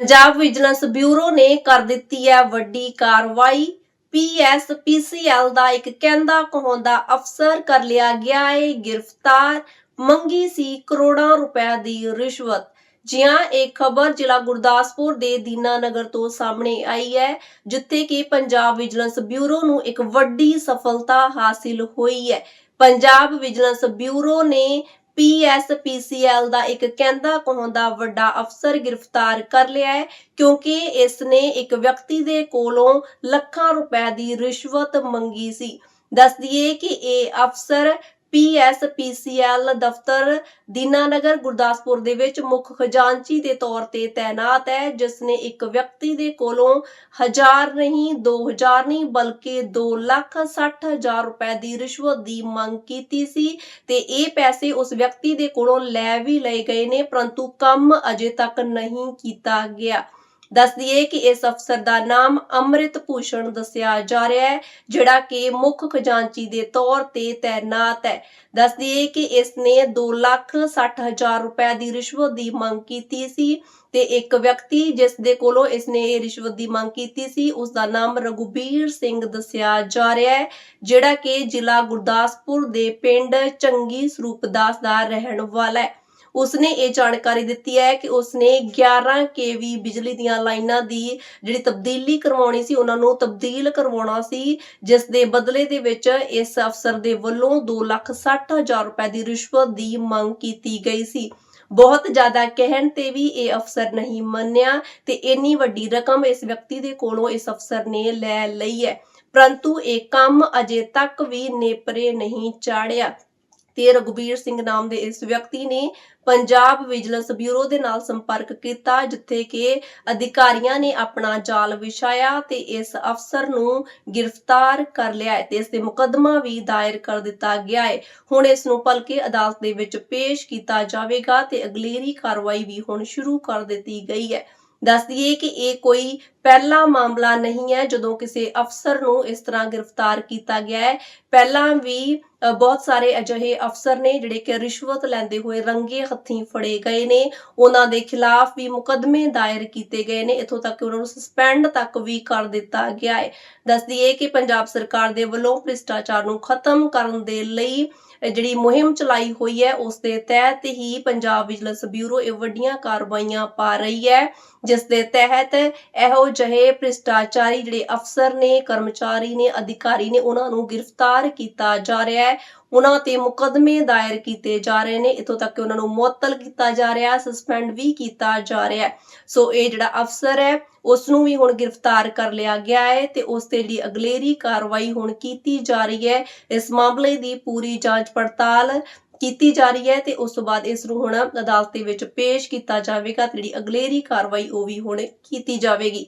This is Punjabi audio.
ਪੰਜਾਬ ਵਿਜੀਲੈਂਸ ਬਿਊਰੋ ਨੇ ਕਰ ਦਿੱਤੀ ਹੈ ਵੱਡੀ ਕਾਰਵਾਈ। ਪੀਐਸਪੀਸੀਐਲ ਦਾ ਇੱਕ ਕਹਿੰਦਾ, ਕਹਾਉਂਦਾ, ਅਫਸਰ ਕਰ ਲਿਆ ਗਿਆ ਹੈ ਗ੍ਰਿਫਤਾਰ, ਮੰਗੀ ਸੀ ਕਰੋੜਾਂ ਰੁਪਏ ਦੀ ਰਿਸ਼ਵਤ। ਜਿਹਾਂ ਇਹ ਖਬਰ ਜ਼ਿਲ੍ਹਾ ਗੁਰਦਾਸਪੁਰ ਦੇ ਦੀਨਾਨਗਰ ਤੋਂ ਸਾਹਮਣੇ ਆਈ ਹੈ, ਜਿੱਥੇ ਕਿ ਪੰਜਾਬ ਵਿਜੀਲੈਂਸ ਬਿਊਰੋ ਨੂੰ ਇੱਕ ਵੱਡੀ ਸਫਲਤਾ ਹਾਸਿਲ ਹੋਈ ਹੈ। ਪੰਜਾਬ ਵਿਜੀਲੈਂਸ ਬਿਊਰੋ ਨੇ ਪੀਐਸਪੀਸੀਐਲ ਦਾ ਇੱਕ ਕਹਿੰਦਾ ਕਹਾਉਂਦਾ ਵੱਡਾ ਅਫਸਰ ਗ੍ਰਿਫਤਾਰ ਕਰ ਲਿਆ ਹੈ, ਕਿਉਂਕਿ ਇਸ ਨੇ ਇੱਕ ਵਿਅਕਤੀ ਦੇ ਕੋਲੋਂ ਲੱਖਾਂ ਰੁਪਏ ਦੀ ਰਿਸ਼ਵਤ ਮੰਗੀ ਸੀ। ਦੱਸ ਦਈਏ ਕਿ ਇਹ ਅਫਸਰ ਪੀਐਸਪੀਸੀਐਲ ਦਫ਼ਤਰ ਦੀਨਾਨਗਰ ਗੁਰਦਾਸਪੁਰ ਦੇ ਵਿੱਚ ਮੁੱਖ ਖਜ਼ਾਨਚੀ ਦੇ ਤੌਰ ਤੇ ਤਾਇਨਾਤ ਹੈ, ਜਿਸ ਨੇ ਇੱਕ ਵਿਅਕਤੀ ਦੇ ਕੋਲੋਂ ਹਜ਼ਾਰ ਨਹੀਂ 2000 ਨਹੀਂ, ਬਲਕਿ 2 ਲੱਖ 60 ਹਜ਼ਾਰ ਰੁਪਏ ਦੀ ਰਿਸ਼ਵਤ ਦੀ ਮੰਗ ਕੀਤੀ ਸੀ ਤੇ ਇਹ ਪੈਸੇ ਉਸ ਵਿਅਕਤੀ ਦੇ ਕੋਲੋਂ ਲੈ ਵੀ ਲਏ ਗਏ ਨੇ, ਪਰੰਤੂ ਕੰਮ ਅਜੇ ਤੱਕ ਨਹੀਂ ਕੀਤਾ ਗਿਆ। ਦੱਸ ਦਈਏ ਕਿ ਇਸ ਅਫਸਰ ਦਾ ਨਾਮ ਅੰਮ੍ਰਿਤ ਭੂਸ਼ਣ ਦੱਸਿਆ ਜਾ ਰਿਹਾ ਹੈ, ਜਿਹੜਾ ਕਿ ਮੁੱਖ ਖਜ਼ਾਨਚੀ ਦੇ ਤੌਰ ਤੇ ਤੈਨਾਤ ਹੈ। ਦੱਸ ਦਈਏ ਕਿ ਇਸ ਨੇ 2 ਲੱਖ 60 ਹਜ਼ਾਰ ਰੁਪਏ ਦੀ ਰਿਸ਼ਵਤ ਦੀ ਮੰਗ ਕੀਤੀ ਸੀ ਤੇ ਇੱਕ ਵਿਅਕਤੀ ਜਿਸ ਦੇ ਕੋਲੋਂ ਇਸ ਨੇ ਇਹ ਰਿਸ਼ਵਤ ਦੀ ਮੰਗ ਕੀਤੀ ਸੀ, ਉਸ ਦਾ ਨਾਮ ਰਘੁਬੀਰ ਸਿੰਘ ਦੱਸਿਆ ਜਾ ਰਿਹਾ ਹੈ, ਜਿਹੜਾ ਕਿ ਜ਼ਿਲ੍ਹਾ ਗੁਰਦਾਸਪੁਰ ਦੇ ਪਿੰਡ ਚੰਗੀ ਸਰੂਪਦਾਸ ਦਾ ਰਹਿਣ ਵਾਲਾ ਹੈ। ਉਸਨੇ ਇਹ ਜਾਣਕਾਰੀ ਦਿੱਤੀ ਹੈ ਕਿ ਉਸਨੇ 11 ਕੇਵੀ ਬਿਜਲੀ ਦੀਆਂ ਲਾਈਨਾਂ ਦੀ ਜਿਹੜੀ ਤਬਦੀਲੀ ਕਰਵਾਉਣੀ ਸੀ ਉਹਨਾਂ ਨੂੰ ਤਬਦੀਲ ਕਰਵਾਉਣਾ ਸੀ ਜਿਸ ਦੇ ਬਦਲੇ ਦੇ ਵਿੱਚ ਇਸ ਅਫਸਰ ਦੇ ਵੱਲੋਂ 2,60,000 ਰੁਪਏ ਦੀ ਰਿਸ਼ਵਤ ਦੀ ਮੰਗ ਕੀਤੀ ਗਈ ਸੀ। ਬਹੁਤ ਜ਼ਿਆਦਾ ਕਹਿਣ ਤੇ ਵੀ ਇਹ ਅਫਸਰ ਨਹੀਂ ਮੰਨਿਆ ਤੇ ਇੰਨੀ ਵੱਡੀ ਰਕਮ ਇਸ ਵਿਅਕਤੀ ਦੇ ਕੋਲੋਂ ਇਸ ਅਫਸਰ ਨੇ ਲੈ ਲਈ ਹੈ। ਪਰੰਤੂ ਇਹ ਕੰਮ ਅਜੇ ਤੱਕ ਵੀ ਨੇਪਰੇ ਨਹੀਂ ਚਾੜਿਆ। ਤੇ ਰਘੁਬੀਰ ਸਿੰਘ ਨਾਮ ਦੇ ਇਸ ਵਿਅਕਤੀ ਨੇ ਪੰਜਾਬ ਵਿਜੀਲੈਂਸ ਬਿਊਰੋ ਦੇ ਨਾਲ ਸੰਪਰਕ ਕੀਤਾ, ਜਿੱਥੇ ਕਿ ਅਧਿਕਾਰੀਆਂ ਨੇ ਆਪਣਾ ਜਾਲ ਵਿਛਾਇਆ ਤੇ ਇਸ ਅਫਸਰ ਨੂੰ ਗ੍ਰਿਫਤਾਰ ਕਰ ਲਿਆ ਹੈ ਤੇ ਇਸ ਦੇ ਮੁਕੱਦਮਾ ਵੀ ਦਾਇਰ ਕਰ ਦਿੱਤਾ ਗਿਆ ਹੈ। ਹੁਣ ਇਸ ਨੂੰ ਭਲਕੇ ਅਦਾਲਤ ਦੇ ਵਿੱਚ ਪੇਸ਼ ਕੀਤਾ ਜਾਵੇਗਾ ਤੇ ਅਗਲੇਰੀ ਕਾਰਵਾਈ ਵੀ ਹੁਣ ਸ਼ੁਰੂ ਕਰ ਦਿੱਤੀ ਗਈ ਹੈ। ਦੱਸ ਦਈਏ ਕਿ ਇਹ ਕੋਈ ਪਹਿਲਾ ਮਾਮਲਾ ਨਹੀਂ ਹੈ ਜਦੋਂ ਕਿਸੇ ਅਫਸਰ ਨੂੰ ਇਸ ਤਰ੍ਹਾਂ ਗ੍ਰਿਫਤਾਰ ਕੀਤਾ ਗਿਆ ਹੈ। ਪਹਿਲਾਂ ਵੀ ਬਹੁਤ ਸਾਰੇ ਅਜਿਹੇ ਅਫਸਰ ਨੇ ਜਿਹੜੇ ਕਿ ਰਿਸ਼ਵਤ ਲੈਂਦੇ ਹੋਏ ਰੰਗੇ ਹੱਥੀਂ ਫੜੇ ਗਏ ਨੇ। ਉਹਨਾਂ ਦੇ ਖਿਲਾਫ ਵੀ ਮੁਕੱਦਮੇ ਦਾਇਰ ਕੀਤੇ ਗਏ ਨੇ। ਇਥੋਂ ਤੱਕ ਕਿ ਉਹਨਾਂ ਨੂੰ ਸਸਪੈਂਡ ਤੱਕ ਵੀ ਕਰ ਦਿੱਤਾ ਗਿਆ ਹੈ। ਦੱਸ ਦਈਏ ਕਿ ਪੰਜਾਬ ਸਰਕਾਰ ਦੇ ਵੱਲੋਂ ਭ੍ਰਿਸ਼ਟਾਚਾਰ ਨੂੰ ਖਤਮ ਕਰਨ ਦੇ ਲਈ ਜਿਹੜੀ ਮੁਹਿੰਮ ਚਲਾਈ ਹੋਈ ਹੈ, ਉਸ ਦੇ ਤਹਿਤ ਹੀ ਪੰਜਾਬ ਵਿਜੀਲੈਂਸ ਬਿਊਰੋ ਇਹ ਵੱਡੀਆਂ ਕਾਰਵਾਈਆਂ ਪਾ ਰਹੀ ਹੈ। ਜਿਸ ਦੇ ਤਹਿਤ ਇਹੋ ਜਿਹੇ ਭ੍ਰਿਸ਼ਟਾਚਾਰੀ ਜਿਹੜੇ ਅਫਸਰ ਨੇ, ਕਰਮਚਾਰੀ ਨੇ, ਅਧਿਕਾਰੀ ਨੇ, ਉਹਨਾਂ ਨੂੰ ਗ੍ਰਿਫਤਾਰ ਕੀਤਾ ਜਾ ਰਿਹਾ ਹੈ। ਉਹਨਾਂ ਤੇ ਮੁਕੱਦਮੇ ਦਾਇਰ ਕੀਤੇ ਜਾ ਰਹੇ ਨੇ। ਇਥੋਂ ਤੱਕ ਕਿ ਉਹਨਾਂ ਨੂੰ ਮੁਅੱਤਲ ਕੀਤਾ ਜਾ ਰਿਹਾ ਸਸਪੈਂਡ ਵੀ ਕੀਤਾ ਜਾ ਰਿਹਾ ਸੋ ਇਹ ਜਿਹੜਾ ਅਫਸਰ ਹੈ ਉਸ ਨੂੰ ਵੀ ਹੁਣ ਗ੍ਰਿਫਤਾਰ ਕਰ ਲਿਆ ਗਿਆ ਹੈ ਤੇ ਉਸ ਤੇ ਜਿਹੜੀ ਅਗਲੇਰੀ ਕਾਰਵਾਈ ਹੁਣ ਕੀਤੀ ਜਾ ਰਹੀ ਹੈ, ਇਸ ਮਾਮਲੇ ਦੀ ਪੂਰੀ ਜਾਂਚ ਪੜਤਾਲ ਕੀਤੀ ਜਾ ਰਹੀ ਹੈ ਤੇ ਉਸ ਤੋਂ ਬਾਅਦ ਇਸ ਨੂੰ ਹੁਣ ਅਦਾਲਤ ਦੇ ਵਿੱਚ ਪੇਸ਼ ਕੀਤਾ ਜਾਵੇਗਾ ਤੇ ਜਿਹੜੀ ਅਗਲੇਰੀ ਕਾਰਵਾਈ ਉਹ ਵੀ ਹੁਣ ਕੀਤੀ ਜਾਵੇਗੀ।